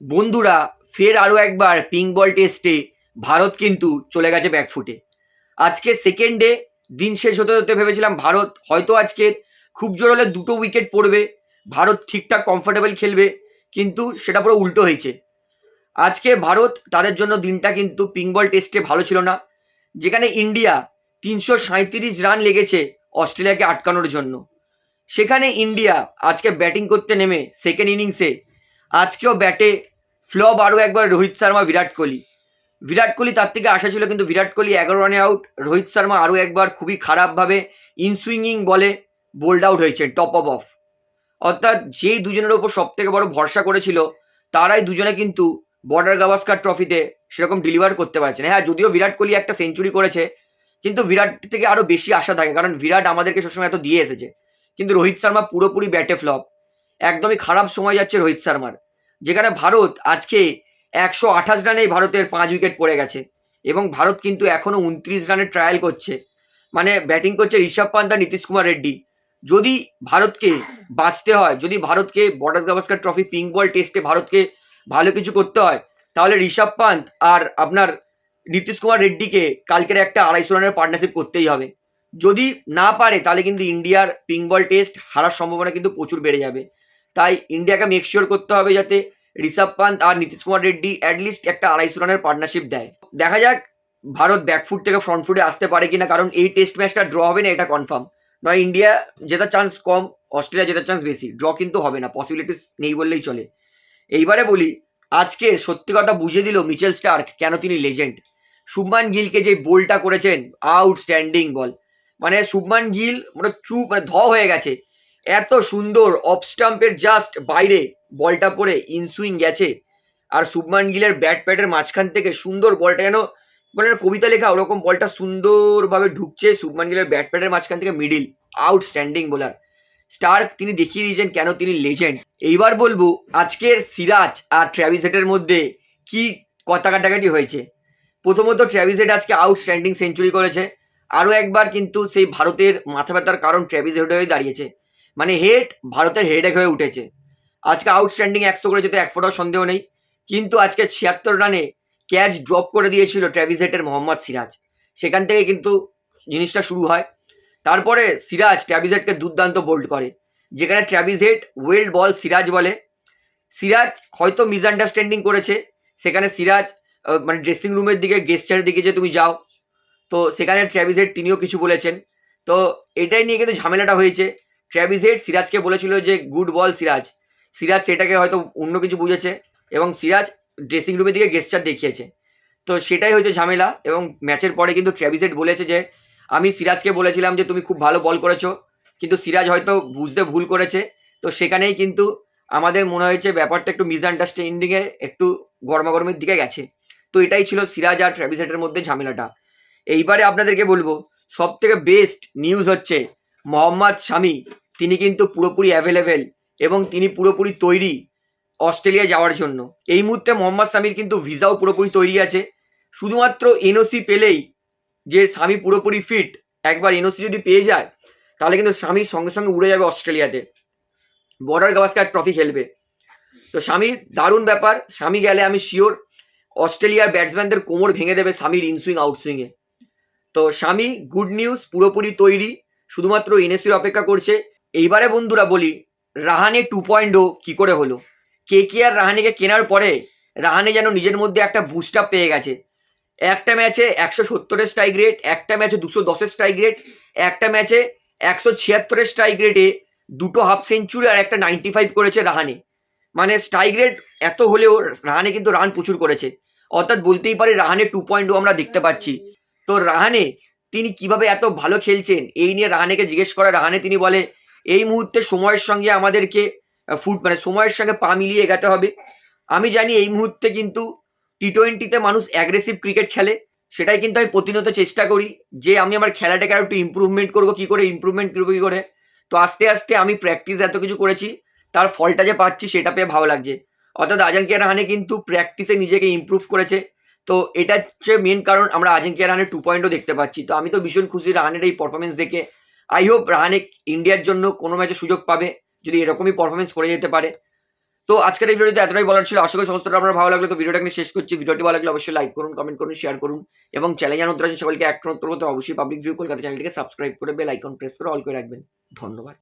বন্ধুরা, ফের আরও একবার পিঙ্ক বল টেস্টে ভারত কিন্তু চলে গেছে ব্যাকফুটে আজকে সেকেন্ড ডে দিন শেষ হতে হতে ভেবেছিলাম ভারত হয়তো আজকের খুব জোর হলে দুটো উইকেট পড়বে, ভারত ঠিকঠাক কমফোর্টেবল খেলবে, কিন্তু সেটা পুরো উল্টো হয়েছে। আজকে ভারত তাদের জন্য দিনটা কিন্তু পিঙ্ক বল টেস্টে ভালো ছিল না, যেখানে ইন্ডিয়া তিনশো সাঁত্রিশ রান লেগেছে অস্ট্রেলিয়াকে আটকানোর জন্য। সেখানে ইন্ডিয়া আজকে ব্যাটিং করতে নেমে সেকেন্ড ইনিংসে আজকেও ব্যাটে ফ্লপ আরও একবার রোহিত শর্মা, বিরাট কোহলি। বিরাট কোহলি তার থেকে আশা ছিল কিন্তু বিরাট কোহলি এগারো রানে আউট রোহিত শর্মা আরও একবার খুবই খারাপভাবে ইনসুইংিং বলে বোল্ড আউট হয়েছেন টপ অফ অফ অর্থাৎ যেই দুজনের ওপর সব থেকে বড় ভরসা করেছিল, তারাই দুজনে কিন্তু বর্ডার গাভাস্কার ট্রফিতে সেরকম ডেলিভার করতে পারছে না। হ্যাঁ যদিও বিরাট কোহলি একটা সেঞ্চুরি করেছে, কিন্তু বিরাট থেকে আরও বেশি আশা থাকে, কারণ বিরাট আমাদেরকে সবসময় এত দিয়ে এসেছে। কিন্তু রোহিত শর্মা পুরোপুরি ব্যাটে ফ্লপ একদমই খারাপ সময় যাচ্ছে রোহিত শর্মার। যেখানে ভারত আজকে একশো আঠাশ রানেই ভারতের পাঁচ উইকেট পড়ে গেছে এবং ভারত কিন্তু এখনও উনত্রিশ রানের ট্রায়াল করছে। মানে ব্যাটিং করছে ঋষভ পান্ত আর নীতিশ কুমার রেড্ডি। যদি ভারতকে বাঁচতে হয়, যদি ভারতকে border Gavaskar trophy pink ball টেস্টে ভারতকে ভালো কিছু করতে হয়, তাহলে ঋষভ পান্ত আর আপনার নীতিশ কুমার রেড্ডিকে কালকের একটা আড়াইশো রানের পার্টনারশিপ করতেই হবে। যদি না পারে, তাহলে কিন্তু ইন্ডিয়ার পিঙ্ক বল টেস্ট হারার সম্ভাবনা কিন্তু প্রচুর বেড়ে যাবে। তাই ইন্ডিয়াকে মেক শিওর করতে হবে যাতে ঋষভ পান্ত আর নীতিশ কুমার রেড্ডি অ্যাটলিস্ট একটা আড়াইশো রানের পার্টনারশিপ দেয়। দেখা যাক ভারত ব্যাকফুট থেকে ফ্রন্ট ফুটে আসতে পারে কিনা, কারণ এই টেস্ট ম্যাচটা ড্র হবে না, এটা কনফার্ম নয় ইন্ডিয়া জেতার চান্স কম অস্ট্রেলিয়া জেতার চান্স বেশি। ড্র কিন্তু হবে না পসিবিলিটিস নেই বললেই চলে। এইবারে বলি, আজকে সত্যি কথা বুঝিয়ে দিল মিচেল স্টার্ক, কেন তিনি লেজেন্ড শুভমান গিলকে যে বোলটা করেছেন আউটস্ট্যান্ডিং বল মানে শুভমান গিল মানে চুপ মানে ধ হয়ে গেছে। এত সুন্দর অফ স্টাম্পের জাস্ট বাইরে বলটা পড়ে ইনসুইং গেছে। আর শুভমান গিলের ব্যাট প্যাটের মাঝখান থেকে সুন্দর বলটা যেন মানে কবিতা লেখা ওরকম বলটা সুন্দরভাবে ঢুকছে শুভমান গিলের ব্যাট প্যাটের মাঝখান থেকে মিডিল আউটস্ট্যান্ডিং বোলার স্টার্ক তিনি দেখিয়ে দিয়েছেন কেন তিনি লেজেন্ড এইবার বলব আজকের সিরাজ আর ট্র্যাভিস হেডের মধ্যে কি কথা কাটাকাটি হয়েছে। প্রথমত ট্র্যাভিস হেড আজকে আউটস্ট্যান্ডিং সেঞ্চুরি করেছে। আরও একবার কিন্তু সেই ভারতের মাথা ব্যথার কারণ ট্র্যাভিস হেড হয়ে দাঁড়িয়েছে। মানে হেড ভারতের হেডেক হয়ে উঠেছে। আজকে আউটস্ট্যান্ডিং একশো করে যেতে এক ফোটাও সন্দেহ নেই। কিন্তু আজকে ছিয়াত্তর রানে ক্যাচ ড্রপ করে দিয়েছিল ট্র্যাভিস হেটের মোহাম্মদ সিরাজ। সেখান থেকে কিন্তু জিনিসটা শুরু হয়। তারপরে সিরাজ ট্র্যাভিস হেডকে দুর্দান্ত বোল্ড করে। যেখানে ট্র্যাভিস হেড ওয়েল্ড বল সিরাজ বলে। সিরাজ হয়তো মিসআন্ডারস্ট্যান্ডিং করেছে। সেখানে সিরাজ মানে ড্রেসিং রুমের দিকে গেস্টারের দিকে যে তুমি যাও, তো সেখানে ট্র্যাভিস হেড তিনিও কিছু বলেছেন। তো এটাই নিয়ে কিন্তু ঝামেলাটা হয়েছে। ট্র্যাভিস হেড সিরাজকে বলেছিল যে, গুড বল সিরাজ। সিরাজ সেটাকে হয়তো অন্য কিছু বুঝেছে এবং সিরাজ ড্রেসিং রুমের দিকে গেস্টার দেখিয়েছে। তো সেটাই হয়েছে ঝামেলা এবং ম্যাচের পরে কিন্তু ট্র্যাভিস হেড বলেছে যে, আমি সিরাজকে বলেছিলাম যে, তুমি খুব ভালো বল করেছ। কিন্তু সিরাজ হয়তো বুঝতে ভুল করেছে। তো সেখানেই কিন্তু আমাদের মনে হয়েছে ব্যাপারটা একটু মিসআন্ডারস্ট্যান্ডিংয়ে একটু গরমাগরমের দিকে গেছে। তো এটাই ছিল সিরাজ আর ট্র্যাভিস হেডের মধ্যে ঝামেলাটা। এইবারে আপনাদেরকে বলব সব থেকে বেস্ট নিউজ হচ্ছে মোহাম্মদ শামি, তিনি কিন্তু পুরোপুরি অ্যাভেলেবেল এবং তিনি পুরোপুরি তৈরি অস্ট্রেলিয়া যাওয়ার জন্য। এই মুহূর্তে মোহাম্মদ শামির কিন্তু ভিসাও পুরোপুরি তৈরি আছে। শুধুমাত্র এনওসি পেলেই যে স্বামী পুরোপুরি ফিট একবার এনওসি যদি পেয়ে যায়, তাহলে কিন্তু স্বামী সঙ্গে সঙ্গে উড়ে যাবে অস্ট্রেলিয়াতে। বর্ডার গাভাস্কার ট্রফি খেলবে। তো স্বামীর দারুণ ব্যাপার স্বামী গেলে আমি শিওর অস্ট্রেলিয়ার ব্যাটসম্যানদের কোমর ভেঙে দেবে স্বামীর ইনসুইং আউটসুইংয়ে তো স্বামী গুড নিউজ পুরোপুরি তৈরি শুধুমাত্র এনএসির অপেক্ষা করছে। এইবারে বন্ধুরা বলি, রাহানে টু পয়েন্ট ও কী করে হলো? কে কে আর রাহানেকে কেনার পরে রাহানে যেন নিজের মধ্যে একটা বুস্ট আপ পেয়ে গেছে। একটা ম্যাচে একশো সত্তরের স্ট্রাইক রেট একটা ম্যাচে দুশো দশের স্ট্রাইক রেট একটা ম্যাচে একশো ছিয়াত্তরের স্ট্রাইক রেটে দুটো হাফ সেঞ্চুরি আর একটা নাইনটি ফাইভ করেছে রাহানে। মানে স্ট্রাইক রেট এত হলেও রাহানে কিন্তু রান প্রচুর করেছে। অর্থাৎ বলতেই পারে রাহানে টু পয়েন্ট আমরা দেখতে পাচ্ছি। তো রাহানে তিনি কীভাবে এত ভালো খেলছেন? এই নিয়ে রাহানেকে জিজ্ঞেস করা। রাহানে তিনি বলে, এই মুহূর্তে সময়ের সঙ্গে আমাদেরকে ফুট মানে সময়ের সঙ্গে পা মিলিয়ে এগাতে হবে। আমি জানি এই মুহূর্তে কিন্তু টি টোয়েন্টিতে মানুষ অ্যাগ্রেসিভ ক্রিকেট খেলে। সেটাই কিন্তু আমি প্রতিনিয়ত চেষ্টা করি যে আমি আমার খেলাটাকে আর একটু ইম্প্রুভমেন্ট করব, কী করে ইম্প্রুভমেন্ট করব, কী করে। তো আস্তে আস্তে আমি প্র্যাকটিস এত কিছু করেছি, তার ফলটা যে পাচ্ছি সেটা পেয়ে ভালো লাগছে। অর্থাৎ আজাঙ্কিয়া রাহানে কিন্তু প্র্যাকটিসে নিজেকে ইমপ্রুভ করেছে। তো এটা হচ্ছে মেন কারণ আমরা আজাঙ্কিয়া রাহানের টু পয়েন্টও দেখতে পাচ্ছি। তো আমি তো ভীষণ খুশি রাহানের এই পারফরমেন্স দেখে। আই হোপ রাহানে ইন্ডিয়ার জন্য কোনো ম্যাচে সুযোগ পাবে, যদি এরকমই পারফরমেন্স করে যেতে পারে। তো আজকের এই ভিডিওতে এতটাই বলার ছিল। আশা করি সমস্তটা আপনার ভালো লাগল। তো ভিডিওটা শেষ করছি। ভিডিওটি ভালো লাগলে অবশ্যই লাইক করুন কমেন্ট করুন শেয়ার করুন। এবং চ্যালেঞ্জ নতুন সকলকে এক অবশ্যই পাবলিক ভিউ কলকাতা চ্যানেলটিকে সাবস্ক্রাইব করে বেল আইকন প্রেস করে অল করে রাখবেন। ধন্যবাদ।